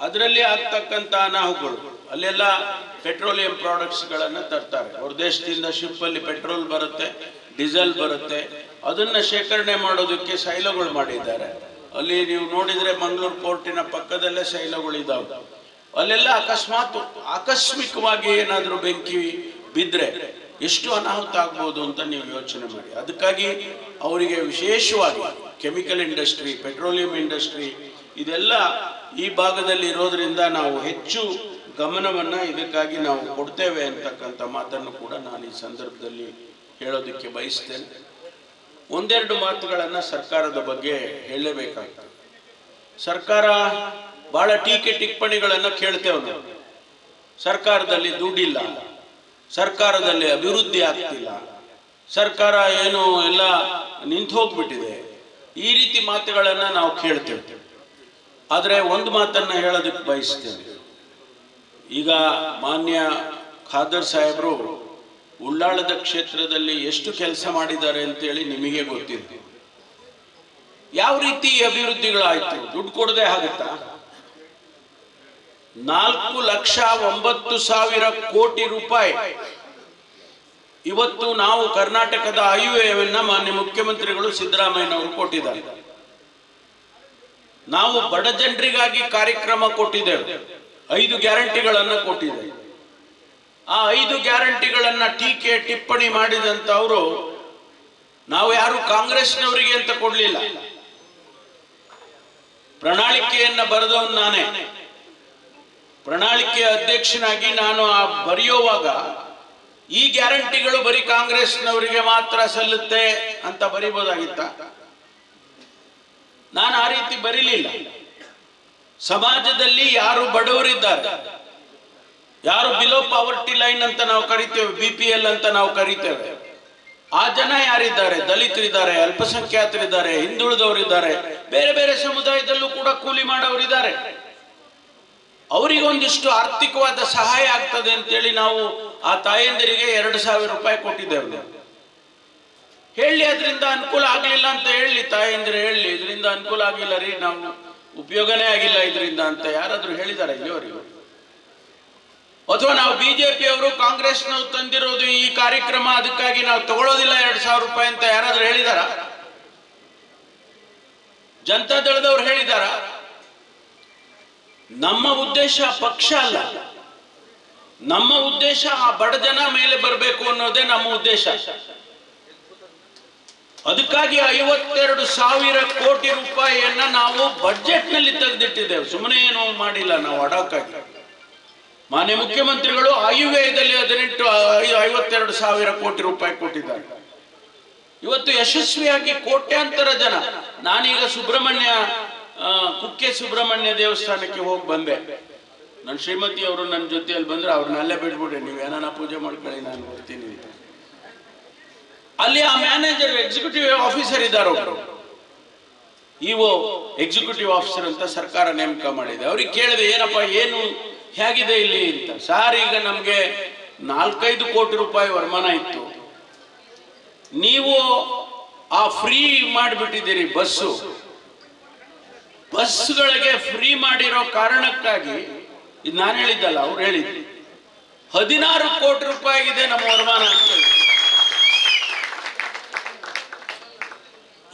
ಅದರಲ್ಲಿ ಆಗ್ತಕ್ಕಂಥ ಅನಾಹುಗಳು. ಅಲ್ಲೆಲ್ಲ ಪೆಟ್ರೋಲಿಯಂ ಪ್ರಾಡಕ್ಟ್ಸ್ಗಳನ್ನು ತರ್ತಾರೆ. ಅವ್ರ ದೇಶದಿಂದ ಶಿಪ್ಪಲ್ಲಿ ಪೆಟ್ರೋಲ್ ಬರುತ್ತೆ, ಡೀಸೆಲ್ ಬರುತ್ತೆ. ಅದನ್ನು ಶೇಖರಣೆ ಮಾಡೋದಕ್ಕೆ ಶೈಲಗಳು ಮಾಡಿದ್ದಾರೆ. ಅಲ್ಲಿ ನೀವು ನೋಡಿದರೆ ಮಂಗಳೂರು ಪೋರ್ಟಿನ ಪಕ್ಕದಲ್ಲೇ ಸೈಲೋಗಳು ಇದಾವೆ ಅಲ್ಲೆಲ್ಲ ಅಕಸ್ಮಾತ್ ಆಕಸ್ಮಿಕವಾಗಿ ಏನಾದರೂ ಬೆಂಕಿ ಬಿದ್ದರೆ ಎಷ್ಟು ಅನಾಹುತ ಆಗ್ಬೋದು ಅಂತ ನೀವು ಯೋಚನೆ ಮಾಡಿ. ಅದಕ್ಕಾಗಿ ಅವರಿಗೆ ವಿಶೇಷವಾಗಿ ಕೆಮಿಕಲ್ ಇಂಡಸ್ಟ್ರಿ, ಪೆಟ್ರೋಲಿಯಂ ಇಂಡಸ್ಟ್ರಿ ಇದೆಲ್ಲ ಈ ಭಾಗದಲ್ಲಿ ಇರೋದ್ರಿಂದ ನಾವು ಹೆಚ್ಚು ಗಮನವನ್ನ ಇದಕ್ಕಾಗಿ ನಾವು ಕೊಡ್ತೇವೆ ಅಂತಕ್ಕಂಥ ಮಾತನ್ನು ಕೂಡ ನಾನು ಈ ಸಂದರ್ಭದಲ್ಲಿ ಹೇಳೋದಕ್ಕೆ ಬಯಸ್ತೇನೆ. ಒಂದೆರಡು ಮಾತುಗಳನ್ನು ಸರ್ಕಾರದ ಬಗ್ಗೆ ಹೇಳಲೇಬೇಕಾಗ್ತದೆ. ಸರ್ಕಾರ ಬಹಳ ಟೀಕೆ ಟಿಪ್ಪಣಿಗಳನ್ನು ಕೇಳ್ತೇವೆ ನಾವು. ಸರ್ಕಾರದಲ್ಲಿ ದುಡ್ಡಿಲ್ಲ, ಸರ್ಕಾರದಲ್ಲಿ ಅಭಿವೃದ್ಧಿ ಆಗ್ತಿಲ್ಲ, ಸರ್ಕಾರ ಏನು ಎಲ್ಲ ನಿಂತು ಹೋಗ್ಬಿಟ್ಟಿದೆ. ಈ ರೀತಿ ಮಾತುಗಳನ್ನು ನಾವು ಕೇಳ್ತೇವೆ. ಆದರೆ ಒಂದು ಮಾತನ್ನ ಹೇಳೋದಕ್ಕೆ ಬಯಸ್ತೇನೆ. ಈಗ ಮಾನ್ಯ ಖಾದರ್ ಸಾಹೇಬರು ಉಳ್ಳಾಳದ ಕ್ಷೇತ್ರದಲ್ಲಿ ಎಷ್ಟು ಕೆಲಸ ಮಾಡಿದ್ದಾರೆ ಅಂತೇಳಿ ನಿಮಗೆ ಗೊತ್ತಿದೆ. ಯಾವ ರೀತಿ ಅಭಿವೃದ್ಧಿಗಳಾಯ್ತು? ದುಡ್ಡು ಕೊಡದೆ ಆಗುತ್ತಾ? ನಾಲ್ಕು ಲಕ್ಷ ಒಂಬತ್ತು ಸಾವಿರ ಕೋಟಿ ರೂಪಾಯಿ. ಇವತ್ತು ನಾವು ಕರ್ನಾಟಕದ ಆಯುವ್ಯವನ್ನ ಮಾನ್ಯ ಮುಖ್ಯಮಂತ್ರಿಗಳು ಸಿದ್ದರಾಮಯ್ಯನವರು ಕೊಟ್ಟಿದ್ದಾರೆ. ನಾವು ಬಡ ಜನರಿಗಾಗಿ ಕಾರ್ಯಕ್ರಮ ಕೊಟ್ಟಿದ್ದೇವೆ. ಐದು ಗ್ಯಾರಂಟಿಗಳನ್ನು ಕೊಟ್ಟಿದೆ. ಆ ಐದು ಗ್ಯಾರಂಟಿಗಳನ್ನ ಟೀಕೆ, ಟಿಪ್ಪಣಿ ಮಾಡಿದಂತವರು ನಾವು ಯಾರು ಕಾಂಗ್ರೆಸ್ನವರಿಗೆ ಅಂತ ಕೊಡ್ಲಿಲ್ಲ. ಪ್ರಣಾಳಿಕೆಯನ್ನ ಬರೆದವನು ನಾನೇ. ಪ್ರಣಾಳಿಕೆಯ ಅಧ್ಯಕ್ಷನಾಗಿ ನಾನು ಆ ಬರೆಯುವಾಗ ಈ ಗ್ಯಾರಂಟಿಗಳು ಬರೀ ಕಾಂಗ್ರೆಸ್ನವರಿಗೆ ಮಾತ್ರ ಸಲ್ಲುತ್ತೆ ಅಂತ ಬರಿಬೋದಾಗಿತ್ತ? ನಾನು ಆ ರೀತಿ ಬರೀಲಿಲ್ಲ. ಸಮಾಜದಲ್ಲಿ ಯಾರು ಬಡವರಿದ್ದಾರೆ? ಯಾರು ಬಿಲೋ ಪಾವರ್ಟಿ ಲೈನ್ ಅಂತ ನಾವು ಕರಿತೇವೆ ಬಿ ಪಿ ಎಲ್ ಅಂತ ನಾವು ಕರಿತೇವೆ? ಆ ಜನ ಯಾರಿದ್ದಾರೆ? ದಲಿತರಿದ್ದಾರೆ, ಅಲ್ಪಸಂಖ್ಯಾತರಿದ್ದಾರೆ, ಹಿಂದುಳಿದವರಿದ್ದಾರೆ, ಬೇರೆ ಬೇರೆ ಸಮುದಾಯದಲ್ಲೂ ಕೂಡ ಕೂಲಿ ಮಾಡೋರಿದ್ದಾರೆ. ಅವರಿಗೊಂದಿಷ್ಟು ಆರ್ಥಿಕವಾದ ಸಹಾಯ ಆಗ್ತದೆ ಅಂತೇಳಿ ನಾವು ಆ ತಾಯಂದಿರಿಗೆ ಎರಡು ಸಾವಿರ ರೂಪಾಯಿ ಕೊಟ್ಟಿದ್ದೇವೆ ಹೇಳಿ, ಅದರಿಂದ ಅನುಕೂಲ ಆಗಲಿಲ್ಲ ಅಂತ ಹೇಳಿ ತಾಯಂದಿರು ಹೇಳಿ, ಇದರಿಂದ ಅನುಕೂಲ ಆಗಿಲ್ಲ ರೀ, ನಾವು ಉಪಯೋಗನೇ ಆಗಿಲ್ಲ ಇದರಿಂದ ಅಂತ ಯಾರಾದ್ರೂ ಹೇಳಿದ್ದಾರೆ ಇಲ್ಲಿವರೆಗೂ? ಅಥವಾ ನಾವು ಬಿಜೆಪಿಯವರು ಕಾಂಗ್ರೆಸ್ನವ್ರು ತಂದಿರೋದು ಈ ಕಾರ್ಯಕ್ರಮ ಅದಕ್ಕಾಗಿ ನಾವು ತಗೊಳ್ಳೋದಿಲ್ಲ ಎರಡು ಸಾವಿರ ರೂಪಾಯಿ ಅಂತ ಯಾರಾದ್ರೂ ಹೇಳಿದಾರ? ಜನತಾ ದಳದವ್ರು ಹೇಳಿದಾರ? ನಮ್ಮ ಉದ್ದೇಶ ಪಕ್ಷ ಅಲ್ಲ. ನಮ್ಮ ಉದ್ದೇಶ ಆ ಬಡ ಜನ ಮೇಲೆ ಬರಬೇಕು ಅನ್ನೋದೇ ನಮ್ಮ ಉದ್ದೇಶ. ಅದಕ್ಕಾಗಿ ಐವತ್ತೆರಡು ಸಾವಿರ ಕೋಟಿ ರೂಪಾಯಿಯನ್ನ ನಾವು ಬಜೆಟ್ನಲ್ಲಿ ತೆಗೆದಿಟ್ಟಿದ್ದೇವೆ. ಸುಮ್ಮನೆ ಏನು ಮಾಡಿಲ್ಲ ನಾವು ಅಡಕಾಗಿ. ಮಾನ್ಯ ಮುಖ್ಯಮಂತ್ರಿಗಳು ಆಯುವ್ಯಯದಲ್ಲಿ ಹದಿನೆಂಟು ಐವತ್ತೆರಡು ಸಾವಿರ ಕೋಟಿ ರೂಪಾಯಿ ಕೊಟ್ಟಿದ್ದಾರೆ. ಇವತ್ತು ಯಶಸ್ವಿಯಾಗಿ ಕೋಟ್ಯಾಂತರ ಜನ. ನಾನೀಗ ಸುಬ್ರಹ್ಮಣ್ಯ ಕುಕ್ಕೆ ಸುಬ್ರಹ್ಮಣ್ಯ ದೇವಸ್ಥಾನಕ್ಕೆ ಹೋಗಿ ಬಂದೆ. ನನ್ನ ಶ್ರೀಮತಿ ಅವರು ನನ್ನ ಜೊತೆಯಲ್ಲಿ ಬಂದ್ರೆ ಬಿಡ್ಬಿಡಿ ನೀವು ಏನಾನ ಪೂಜೆ ಮಾಡ್ಕೊಳ್ಳಿ, ನಾನು ಬರ್ತೀನಿ. ಅಲ್ಲಿ ಆ ಮ್ಯಾನೇಜರ್ ಎಕ್ಸಿಕ್ಯೂಟಿವ್ ಆಫೀಸರ್ ಇದ್ದಾರೆ. ಇಒ ಎಕ್ಸಿಕ್ಯೂಟಿವ್ ಆಫೀಸರ್ ಅಂತ ಸರ್ಕಾರ ನೇಮಕ ಮಾಡಿದೆ. ಅವ್ರಿಗೆ ಕೇಳಿದೆ, ಏನಪ್ಪ, ಏನು ಹೇಗಿದೆ ಇಲ್ಲಿ? ಅಂತ. ಸಾರ್, ಈಗ ನಮ್ಗೆ ನಾಲ್ಕೈದು ಕೋಟಿ ರೂಪಾಯಿ ವರಮಾನ ಇತ್ತು. ನೀವು ಆ ಫ್ರೀ ಮಾಡಿಬಿಟ್ಟಿದ್ದೀರಿ ಬಸ್ಸು. ಬಸ್ಗಳಿಗೆ ಫ್ರೀ ಮಾಡಿರೋ ಕಾರಣಕ್ಕಾಗಿ ಇದು ನಾನು ಹೇಳಿದ್ದಲ್ಲ, ಅವ್ರು ಹೇಳಿದ್ರು. ಹದಿನಾರು ಕೋಟಿ ರೂಪಾಯಿ ಇದೆ ನಮ್ಮ ವರಮಾನ ಅಂತ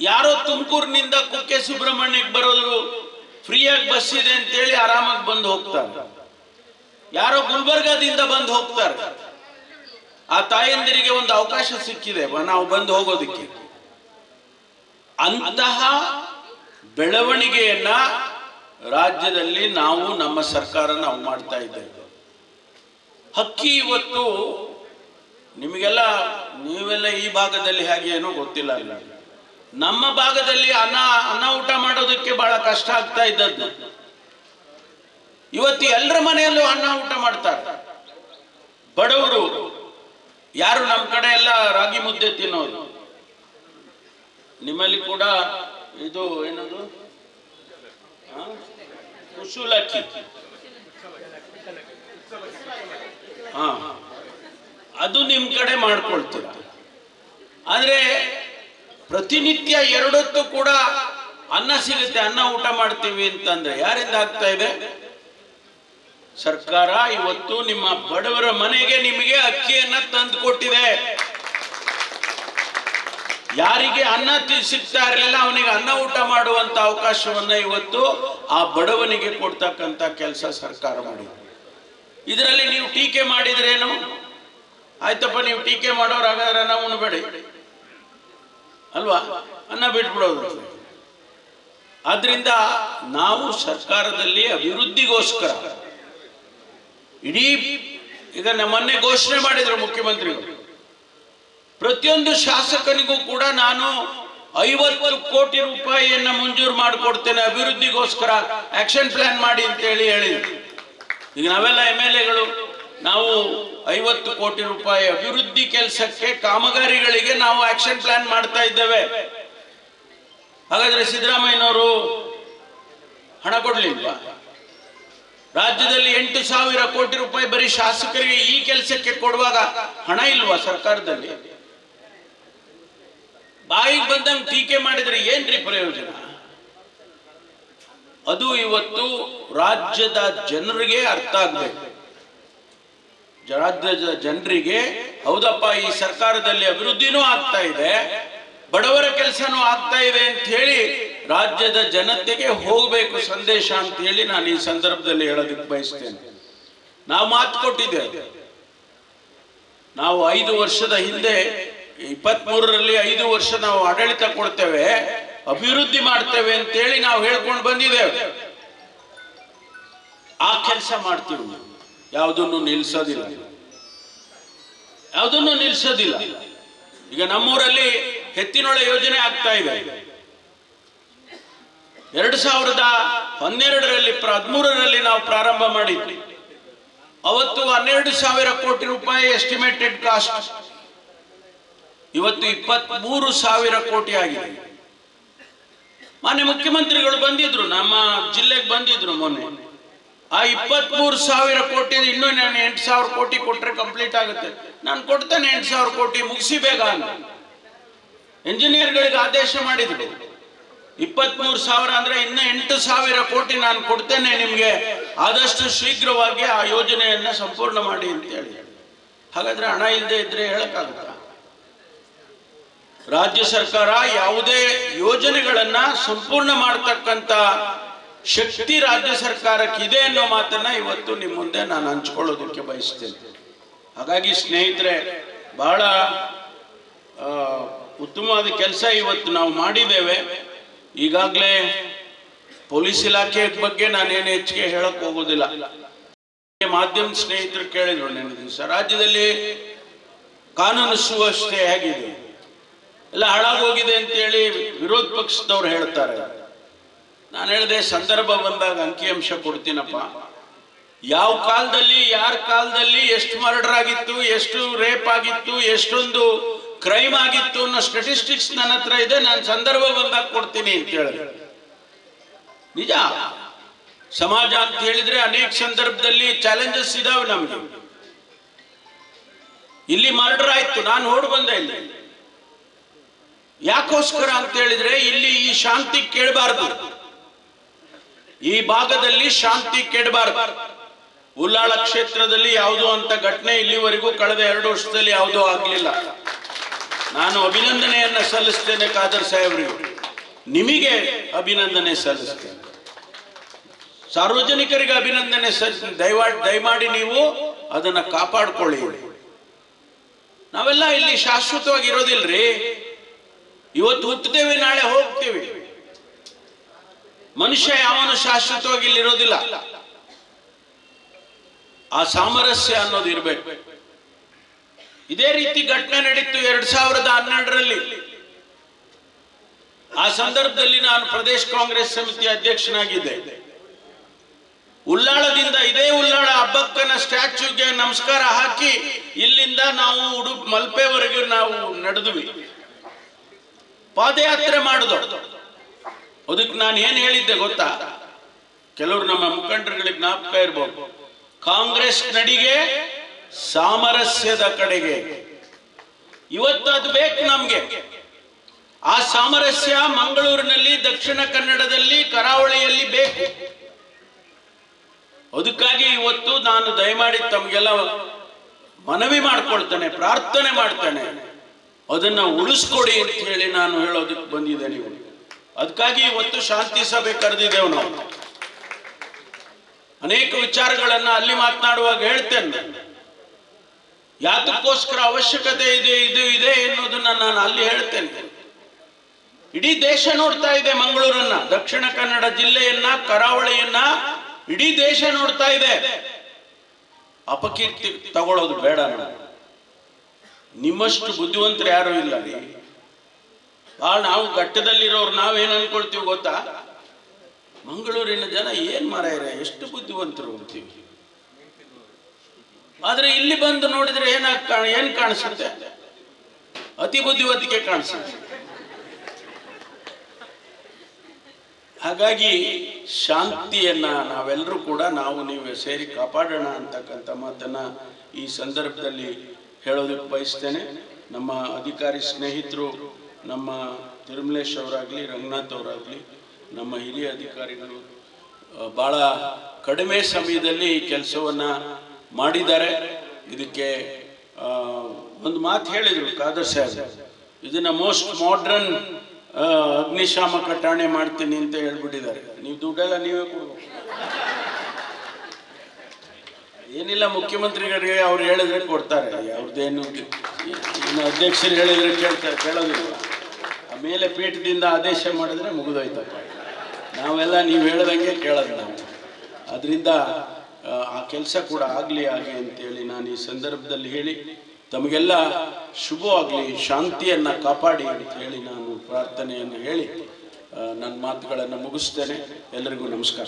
ಯಾರೋ ತುಮಕೂರಿನಿಂದ ಕುಕ್ಕೆ ಸುಬ್ರಹ್ಮಣ್ಯಕ್ಕೆ ಬರೋದ್ರು, ಫ್ರೀಯಾಗಿ ಬಸ್ ಇದೆ ಅಂತೇಳಿ ಆರಾಮಾಗಿ ಬಂದು ಹೋಗ್ತಾರೆ. ಯಾರೋ ಗುಲ್ಬರ್ಗಾದಿಂದ ಬಂದು ಹೋಗ್ತಾರೆ. ಆ ತಾಯಂದಿರಿಗೆ ಒಂದು ಅವಕಾಶ ಸಿಕ್ಕಿದೆ ನಾವು ಬಂದು ಹೋಗೋದಕ್ಕೆ. ಅಂತಹ ಬೆಳವಣಿಗೆಯನ್ನ ರಾಜ್ಯದಲ್ಲಿ ನಾವು, ನಮ್ಮ ಸರ್ಕಾರ ನಾವು ಮಾಡ್ತಾ ಇದ್ದೇವೆ. ಹಕ್ಕಿ ಇವತ್ತು ನಿಮಗೆಲ್ಲ ನೀವೆಲ್ಲ ಈ ಭಾಗದಲ್ಲಿ ಹೇಗೆ ಏನೋ ಗೊತ್ತಿಲ್ಲ ಇಲ್ಲ ನಮ್ಮ ಭಾಗದಲ್ಲಿ ಅನ್ನ ಅನ್ನ ಊಟ ಮಾಡೋದಕ್ಕೆ ಬಹಳ ಕಷ್ಟ ಆಗ್ತಾ ಇದ್ದದ್ದು. ಇವತ್ತು ಎಲ್ಲರ ಮನೆಯಲ್ಲೂ ಅನ್ನ ಊಟ ಮಾಡ್ತಾರೆ. ಬಡವರು, ಯಾರು ನಮ್ಮ ಕಡೆ ಎಲ್ಲ ರಾಗಿ ಮುದ್ದೆ ತಿನ್ನೋದು ನಿಮ್ಮಲ್ಲಿ ಕೂಡ ಇದು ಏನದು? ಆ? ಕುಶುಲಕ್ಕಿ. ಹಾ. ಅದು ನಿಮ್ ಕಡೆ ಮಾಡ್ಕೊಳ್ತೀರ ಆದ್ರೆ ಪ್ರತಿನಿತ್ಯ ಎರಡೊತ್ತು ಕೂಡ ಅನ್ನ ಸಿಗುತ್ತೆ, ಅನ್ನ ಊಟ ಮಾಡ್ತೀವಿ ಅಂತಂದ್ರೆ ಯಾರಿಂದ ಆಗ್ತಾ ಇದೆ? ಸರ್ಕಾರ ಇವತ್ತು ನಿಮ್ಮ ಬಡವರ ಮನೆಗೆ ನಿಮಗೆ ಅಕ್ಕಿಯನ್ನ ತಂದು ಕೊಟ್ಟಿದೆ. ಯಾರಿಗೆ ಅನ್ನ ಸಿಗ್ತಾ ಇರಲಿಲ್ಲ, ಅವನಿಗೆ ಅನ್ನ ಊಟ ಮಾಡುವಂತ ಅವಕಾಶವನ್ನ ಇವತ್ತು ಆ ಬಡವನಿಗೆ ಕೊಡ್ತಕ್ಕಂತ ಕೆಲಸ ಸರ್ಕಾರ ಮಾಡಿದೆ. ಇದರಲ್ಲಿ ನೀವು ಟೀಕೆ ಮಾಡಿದ್ರೇನು? ಆಯ್ತಪ್ಪ, ನೀವು ಟೀಕೆ ಮಾಡೋರು ಹಾಗಾದ್ರೆ ನಾವು ಉಣ್ಬೇಡಿ. ಅಲ್ವಾ? ಅನ್ನ ಬಿಟ್ಬಿಡೋದು. ಆದ್ರಿಂದ ನಾವು ಸರ್ಕಾರದಲ್ಲಿ ಅಭಿವೃದ್ಧಿಗೋಸ್ಕರ ಇಡೀ ಈಗ ನಮ್ಮನ್ನೇ ಮೊನ್ನೆ ಘೋಷಣೆ ಮಾಡಿದ್ರು ಮುಖ್ಯಮಂತ್ರಿಗಳು ಪ್ರತಿಯೊಂದು ಶಾಸಕನಿಗೂ ಕೂಡ ನಾನು ಐವತ್ತು ಕೋಟಿ ರೂಪಾಯಿಯನ್ನ ಮಂಜೂರು ಮಾಡಿಕೊಡ್ತೇನೆ ಅಭಿವೃದ್ಧಿಗೋಸ್ಕರ. ಆಕ್ಷನ್ ಪ್ಲಾನ್ ಮಾಡಿ ಅಂತ ಹೇಳಿ ಹೇಳಿದ್ರು. ಈಗ ನಾವೆಲ್ಲ ಎಂ ಎಲ್ ಎಗಳು, ನಾವು ಐವತ್ತು ಕೋಟಿ ರೂಪಾಯಿ ಅಭಿವೃದ್ಧಿ ಕೆಲಸಕ್ಕೆ ಕಾಮಗಾರಿಗಳಿಗೆ ನಾವು ಆಕ್ಷನ್ ಪ್ಲಾನ್ ಮಾಡ್ತಾ ಇದ್ದೇವೆ. ಹಾಗಾದ್ರೆ ಸಿದ್ದರಾಮಯ್ಯನವರು ಹಣ ಕೊಡ್ಲಿಲ್ವಾ? ರಾಜ್ಯದಲ್ಲಿ ಎಂಟು ಸಾವಿರ ಕೋಟಿ ರೂಪಾಯಿ ಬರೀ ಶಾಸಕರಿಗೆ ಈ ಕೆಲಸಕ್ಕೆ ಕೊಡುವಾಗ ಹಣ ಇಲ್ವಾ ಸರ್ಕಾರದಲ್ಲಿ? ಬಾಯಿಗೆ ಬಂದಂಗೆ ಟೀಕೆ ಮಾಡಿದ್ರೆ ಏನ್ರಿ ಪ್ರಯೋಜನ? ಅದು ಇವತ್ತು ರಾಜ್ಯದ ಜನರಿಗೆ ಅರ್ಥ ಆಗ್ಬೇಕು. ರಾಜ್ಯದ ಜನರಿಗೆ, ಹೌದಪ್ಪ, ಈ ಸರ್ಕಾರದಲ್ಲಿ ಅಭಿವೃದ್ಧಿನೂ ಆಗ್ತಾ ಇದೆ, ಬಡವರ ಕೆಲಸನೂ ಆಗ್ತಾ ಇದೆ ಅಂತ ಹೇಳಿ ರಾಜ್ಯದ ಜನತೆಗೆ ಹೋಗಬೇಕು ಸಂದೇಶ ಅಂತ ಹೇಳಿ ನಾನು ಈ ಸಂದರ್ಭದಲ್ಲಿ ಹೇಳೋದಕ್ಕೆ ಬಯಸ್ತೇನೆ. ನಾವು ಮಾತು ಕೊಟ್ಟಿದ್ದೇವೆ ನಾವು ಐದು ವರ್ಷದ ಹಿಂದೆ ಇಪ್ಪತ್ತ್ ಮೂರರಲ್ಲಿ ಐದು ವರ್ಷ ನಾವು ಆಡಳಿತ ಕೊಡ್ತೇವೆ, ಅಭಿವೃದ್ಧಿ ಮಾಡ್ತೇವೆ ಅಂತೇಳಿ ನಾವು ಹೇಳ್ಕೊಂಡು ಬಂದಿದ್ದೇವೆ. ಆ ಕೆಲಸ ಮಾಡ್ತೀವಿ ಯಾವುದನ್ನು ನಿಲ್ಲಿಸೋದಿಲ್ಲ ಯಾವುದನ್ನು ನಿಲ್ಸೋದಿಲ್ಲ. ಈಗ ನಮ್ಮೂರಲ್ಲಿ ಹೆತ್ತಿನೊಳ ಯೋಜನೆ ಆಗ್ತಾ ಇದೆ. ಎರಡು ಸಾವಿರದ ಹನ್ನೆರಡರಲ್ಲಿ ಹದಿಮೂರರಲ್ಲಿ ನಾವು ಪ್ರಾರಂಭ ಮಾಡಿದ್ವಿ. ಅವತ್ತು ಹನ್ನೆರಡು ಸಾವಿರ ಕೋಟಿ ರೂಪಾಯಿ ಎಸ್ಟಿಮೇಟೆಡ್ ಕಾಸ್ಟ್ ಇವತ್ತು ಇಪ್ಪತ್ತ್ ಮೂರು ಸಾವಿರ ಕೋಟಿ ಆಗಿದೆ. ಮಾನ್ಯ ಮುಖ್ಯಮಂತ್ರಿಗಳು ಬಂದಿದ್ರು, ನಮ್ಮ ಜಿಲ್ಲೆಗೆ ಬಂದಿದ್ರು ಮೊನ್ನೆ. ಆ ಇಪ್ಪತ್ತ್ ಮೂರು ಸಾವಿರ ಕೋಟಿ ಇನ್ನೂ ನಾನು ಎಂಟು ಸಾವಿರ ಕೋಟಿ ಕೊಟ್ಟರೆ ಕಂಪ್ಲೀಟ್ ಆಗುತ್ತೆ. ನಾನು ಕೊಡ್ತೇನೆ ಎಂಟು ಸಾವಿರ ಕೋಟಿ, ಮುಗಿಸಿ ಬೇಗ ಇಂಜಿನಿಯರ್ಗಳಿಗೆ ಆದೇಶ ಮಾಡಿದ್ರು. ಇಪ್ಪತ್ತ್ ಮೂರು ಸಾವಿರ ಅಂದ್ರೆ ಇನ್ನೂ ಎಂಟು ಸಾವಿರ ಕೋಟಿ ನಾನು ಕೊಡ್ತೇನೆ ನಿಮಗೆ. ಆದಷ್ಟು ಶೀಘ್ರವಾಗಿ ಆ ಯೋಜನೆಯನ್ನ ಸಂಪೂರ್ಣ ಮಾಡಿ ಅಂತ ಹೇಳಿ ಹಾಗಾದ್ರೆ ಹಣ ಇಲ್ಲದೆ ಇದ್ರೆ ಹೇಳಕ್ಕಾಗುತ್ತ? ರಾಜ್ಯ ಸರ್ಕಾರ ಯಾವುದೇ ಯೋಜನೆಗಳನ್ನ ಸಂಪೂರ್ಣ ಮಾಡತಕ್ಕಂತ ಶಕ್ತಿ ರಾಜ್ಯ ಸರ್ಕಾರಕ್ಕೆ ಇದೆ ಅನ್ನೋ ಮಾತನ್ನ ಇವತ್ತು ನಿಮ್ಮ ಮುಂದೆ ನಾನು ಹಂಚ್ಕೊಳ್ಳೋದಕ್ಕೆ ಬಯಸ್ತೇನೆ. ಹಾಗಾಗಿ ಸ್ನೇಹಿತರೆ, ಬಹಳ ಉತ್ತಮವಾದ ಕೆಲಸ ಇವತ್ತು ನಾವು ಮಾಡಿದ್ದೇವೆ. ಈಗಾಗಲೇ ಪೊಲೀಸ್ ಇಲಾಖೆ ಬಗ್ಗೆ ನಾನೇನು ಹೆಚ್ಚಿಗೆ ಹೇಳಕ್ ಹೋಗೋದಿಲ್ಲ. ಮಾಧ್ಯಮ ಸ್ನೇಹಿತರು ಕೇಳಿದ್ರು ನೆನ್ನೆ ದಿವಸ, ರಾಜ್ಯದಲ್ಲಿ ಕಾನೂನು ಸುವ್ಯವಸ್ಥೆ ಹೇಗಿದೆ? ಎಲ್ಲ ಹಾಳಾಗೋಗಿದೆ ಅಂತೇಳಿ ವಿರೋಧ ಪಕ್ಷದವ್ರು ಹೇಳ್ತಾರೆ. ನಾನು ಹೇಳಿದೆ, ಸಂದರ್ಭ ಬಂದಾಗ ಅಂಕಿಅಂಶ ಕೊಡ್ತೀನಪ್ಪ. ಯಾವ ಕಾಲದಲ್ಲಿ, ಯಾರ ಕಾಲದಲ್ಲಿ ಎಷ್ಟು ಮರ್ಡರ್ ಆಗಿತ್ತು ಎಷ್ಟು ರೇಪ್ ಆಗಿತ್ತು, ಎಷ್ಟೊಂದು ಕ್ರೈಮ್ ಆಗಿತ್ತು ಅನ್ನೋ ಸ್ಟೆಟಿಸ್ಟಿಕ್ಸ್ ನನ್ನ ಹತ್ರ ಇದೆ, ನಾನು ಸಂದರ್ಭ ಬಂದಾಗ ಕೊಡ್ತೀನಿ ಅಂತ ಹೇಳಿದೆ. ನಿಜ? ಸಮಾಜ ಅಂತ ಹೇಳಿದ್ರೆ ಅನೇಕ ಸಂದರ್ಭದಲ್ಲಿ ಚಾಲೆಂಜಸ್ ಇದಾವೆ ನಮಗೆ. ಇಲ್ಲಿ ಮರ್ಡರ್ ಆಯ್ತು, ನಾನು ಓಡ್ ಬಂದೆ ಇಲ್ಲಿ. ಯಾಕೋಸ್ಕರ ಅಂತ ಹೇಳಿದ್ರೆ ಇಲ್ಲಿ ಈ ಶಾಂತಿ ಕೇಳಬಾರ್ದು. ಈ ಭಾಗದಲ್ಲಿ ಶಾಂತಿ ಕೆಡಬಾರ್ದು. ಉಲ್ಲಾಳ ಕ್ಷೇತ್ರದಲ್ಲಿ ಯಾವುದು ಅಂತ ಘಟನೆ ಇಲ್ಲಿವರೆಗೂ ಕಳೆದ ಎರಡು ವರ್ಷದಲ್ಲಿ ಯಾವುದೋ ಆಗಲಿಲ್ಲ. ನಾನು ಅಭಿನಂದನೆಯನ್ನ ಸಲ್ಲಿಸ್ತೇನೆ ಖಾದರ್ ಸಾಹೇಬರಿಗೂ. ನಿಮಗೆ ಅಭಿನಂದನೆ ಸಲ್ಲಿಸ್ತೇನೆ. ಸಾರ್ವಜನಿಕರಿಗೆ ಅಭಿನಂದನೆ ಸಲ್ಲಿಸ್ತೇನೆ ದಯಮಾಡಿ ನೀವು ಅದನ್ನ ಕಾಪಾಡ್ಕೊಳ್ಳಿ. ನಾವೆಲ್ಲ ಇಲ್ಲಿ ಶಾಶ್ವತವಾಗಿ ಇರೋದಿಲ್ರಿ ಇವತ್ತು ಹುಟ್ಟುತ್ತೇವೆ ನಾಳೆ ಹೋಗ್ತೇವೆ. ಮನುಷ್ಯ ಯಾವನು ಶಾಶ್ವತವಾಗಿ ಇಲ್ಲಿ ಇರೋದಿಲ್ಲ ಆ ಸಾಮರಸ್ಯ ಅನ್ನೋದು ಇರಬೇಕು. ಇದೇ ರೀತಿ ಘಟನೆ ನಡೀತು ಎರಡ್ ಸಾವಿರದ ಹನ್ನೆರಡರಲ್ಲಿ. ಆ ಸಂದರ್ಭದಲ್ಲಿ ನಾನು ಪ್ರದೇಶ ಕಾಂಗ್ರೆಸ್ ಸಮಿತಿ ಅಧ್ಯಕ್ಷನಾಗಿದ್ದೆ. ಉಲ್ಲಾಳದಿಂದ ಇದೇ ಉಲ್ಲಾಳ ಹಬ್ಬಕ್ಕನ ಸ್ಟ್ಯಾಚ್ಯೂಗೆ ನಮಸ್ಕಾರ ಹಾಕಿ ಇಲ್ಲಿಂದ ನಾವು ಉಡುಪಿ ಮಲ್ಪೆವರೆಗೂ ನಾವು ನಡೆದ್ವಿ. ಪಾದಯಾತ್ರೆ ಮಾಡುದು. ಅದಕ್ಕೆ ನಾನು ಏನು ಹೇಳಿದ್ದೆ ಗೊತ್ತಾ? ಕೆಲವರು ನಮ್ಮ ಮುಖಂಡರುಗಳಿಗೆ ಜ್ಞಾಪಕ ಇರ್ಬೋದು. ಕಾಂಗ್ರೆಸ್ ನಡಿಗೆ ಸಾಮರಸ್ಯದ ಕಡೆಗೆ. ಇವತ್ತು ಅದು ಬೇಕು ನಮ್ಗೆ. ಆ ಸಾಮರಸ್ಯ ಮಂಗಳೂರಿನಲ್ಲಿ, ದಕ್ಷಿಣ ಕನ್ನಡದಲ್ಲಿ, ಕರಾವಳಿಯಲ್ಲಿ ಬೇಕು. ಅದಕ್ಕಾಗಿ ಇವತ್ತು ನಾನು ದಯಮಾಡಿ ತಮಗೆಲ್ಲ ಮನವಿ ಮಾಡ್ಕೊಳ್ತೇನೆ, ಪ್ರಾರ್ಥನೆ ಮಾಡ್ತೇನೆ. ಅದನ್ನ ಉಳಿಸ್ಕೊಡಿ ಅಂತ ಹೇಳಿ ನಾನು ಹೇಳೋದಕ್ಕೆ ಬಂದಿದ್ದೇನೆ ನೀವು. ಅದಕ್ಕಾಗಿ ಇವತ್ತು ಶಾಂತಿ ಸಭೆ ಕರೆದಿದ್ದೇವೆ ನಾವು. ಅನೇಕ ವಿಚಾರಗಳನ್ನ ಅಲ್ಲಿ ಮಾತನಾಡುವಾಗ ಹೇಳ್ತೇನೆ. ಯಾತಕ್ಕೋಸ್ಕರ ಅವಶ್ಯಕತೆ ಇದೆ, ಇದು ಇದೆ ಎನ್ನುವುದನ್ನ ನಾನು ಅಲ್ಲಿ ಹೇಳ್ತೇನೆ. ಇಡೀ ದೇಶ ನೋಡ್ತಾ ಇದೆ ಮಂಗಳೂರನ್ನ, ದಕ್ಷಿಣ ಕನ್ನಡ ಜಿಲ್ಲೆಯನ್ನ, ಕರಾವಳಿಯನ್ನ ಇಡೀ ದೇಶ ನೋಡ್ತಾ ಇದೆ. ಅಪಕೀರ್ತಿ ತಗೊಳ್ಳೋದು ಬೇಡ ನಿಮ್ಮಷ್ಟು ಬುದ್ಧಿವಂತರು ಯಾರು ಇಲ್ಲ ಭಾಳ ನಾವು ಘಟ್ಟದಲ್ಲಿರೋರು ನಾವೇನು ಅನ್ಕೊಳ್ತೀವಿ ಗೊತ್ತಾ? ಮಂಗಳೂರಿನ ಜನ ಏನ್ ಮಾರಾಯರೆ? ಎಷ್ಟು ಬುದ್ಧಿವಂತರು ಅಂತೀವಿ. ಆದ್ರೆ ಇಲ್ಲಿ ಬಂದು ನೋಡಿದ್ರೆ ಏನಾಗ್ ಏನ್ ಕಾಣಿಸುತ್ತೆ? ಅತಿ ಬುದ್ಧಿವಂತಿಕೆ ಕಾಣಿಸುತ್ತೆ. ಹಾಗಾಗಿ ಶಾಂತಿಯನ್ನ ನಾವೆಲ್ಲರೂ ಕೂಡ ನಾವು ನೀವು ಸೇರಿ ಕಾಪಾಡೋಣ ಅಂತಕ್ಕಂಥ ಮಾತನ್ನ ಈ ಸಂದರ್ಭದಲ್ಲಿ ಹೇಳೋದಕ್ಕೆ ಬಯಸ್ತೇನೆ. ನಮ್ಮ ಅಧಿಕಾರಿ ಸ್ನೇಹಿತರು ನಮ್ಮ ತಿರುಮಲೇಶ್ ಅವರಾಗಲಿ, ರಂಗನಾಥ್ ಅವರಾಗಲಿ, ನಮ್ಮ ಹಿರಿಯ ಅಧಿಕಾರಿಗಳು ಭಾಳ ಕಡಿಮೆ ಸಮಯದಲ್ಲಿ ಈ ಕೆಲಸವನ್ನು ಮಾಡಿದ್ದಾರೆ. ಇದಕ್ಕೆ ಒಂದು ಮಾತು ಹೇಳಿದರು ಖಾದರ್ ಸಾಹೇಬ್. ಇದನ್ನ ಮೋಸ್ಟ್ ಮಾಡ್ರನ್ ಅಗ್ನಿಶಾಮಕ ಠಾಣೆ ಮಾಡ್ತೀನಿ ಅಂತ ಹೇಳ್ಬಿಟ್ಟಿದ್ದಾರೆ. ನೀವು ದುಡ್ಡೆಲ್ಲ ನೀವೇ ಕೊಡು ಏನಿಲ್ಲ, ಮುಖ್ಯಮಂತ್ರಿಗಳಿಗೆ ಅವ್ರು ಹೇಳಿದ್ರೆ ಕೊಡ್ತಾರೆ. ಅವ್ರದ್ದೇನು ಇನ್ನು ಅಧ್ಯಕ್ಷರು ಹೇಳಿದ್ರೆ ಕೇಳ್ತಾರೆ, ಕೇಳೋದಿಲ್ಲ. ಆಮೇಲೆ ಪೀಠದಿಂದ ಆದೇಶ ಮಾಡಿದ್ರೆ ಮುಗಿದೋಯ್ತಪ್ಪ ನಾವೆಲ್ಲ ನೀವು ಹೇಳ್ದಂಗೆ ಕೇಳೋದು ನಾವು. ಅದರಿಂದ, ಆ ಕೆಲಸ ಕೂಡ ಆಗಲಿ ಆಗಲಿ ಅಂತೇಳಿ ನಾನು ಈ ಸಂದರ್ಭದಲ್ಲಿ ಹೇಳಿ, ತಮಗೆಲ್ಲ ಶುಭವಾಗಲಿ, ಶಾಂತಿಯನ್ನು ಕಾಪಾಡಿ ಅಂತ ಹೇಳಿ ನಾನು ಪ್ರಾರ್ಥನೆಯನ್ನು ಹೇಳಿ ನನ್ನ ಮಾತುಗಳನ್ನು ಮುಗಿಸ್ತೇನೆ. ಎಲ್ಲರಿಗೂ ನಮಸ್ಕಾರ.